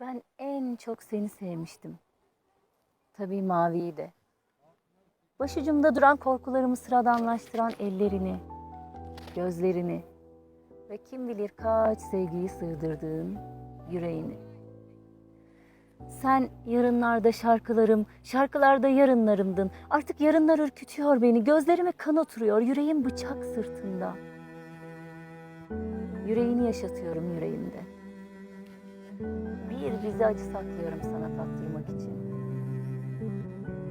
Ben en çok seni sevmiştim. Tabii maviyi de. Başucumda duran korkularımı sıradanlaştıran ellerini, gözlerini ve kim bilir kaç sevgiyi sığdırdığın yüreğini. Sen yarınlarda şarkılarım, şarkılarda yarınlarımdın. Artık yarınlar ürkütüyor beni, gözlerime kan oturuyor, yüreğim bıçak sırtında. Yüreğini yaşatıyorum yüreğimde. Bir dizi acı saklıyorum sana tattırmak için.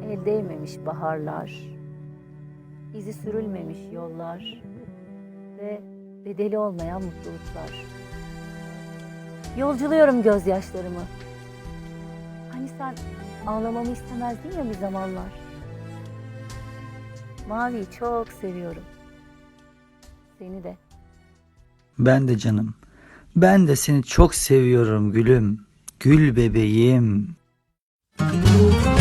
El değmemiş baharlar, izi sürülmemiş yollar ve bedeli olmayan mutluluklar. Yolculuyorum gözyaşlarımı. Hani sen ağlamamı istemezdin ya bir zamanlar. Mavi'yi çok seviyorum. Seni de. Ben de canım. Ben de seni çok seviyorum gülüm. Gül bebeğim. Bir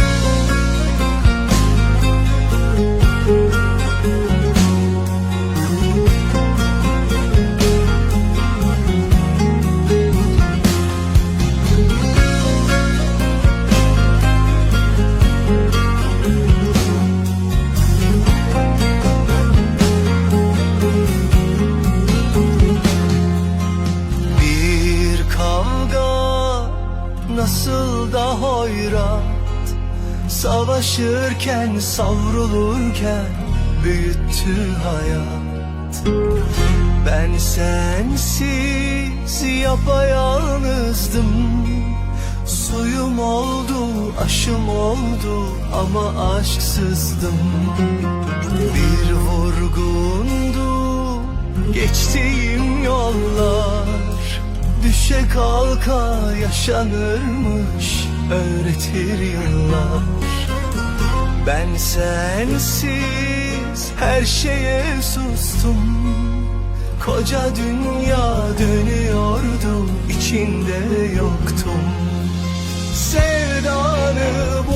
hoyrat Savaşırken savrulurken büyüttü hayat. Ben sensiz yapayalnızdım. Suyum oldu, aşım oldu ama aşksızdım. Bir Düşe kalka yaşanırmış öğretir yıllar. Ben sensiz her şeye sustum. Koca dünya dönüyordu içinde yoktum. Sevdanı bulmak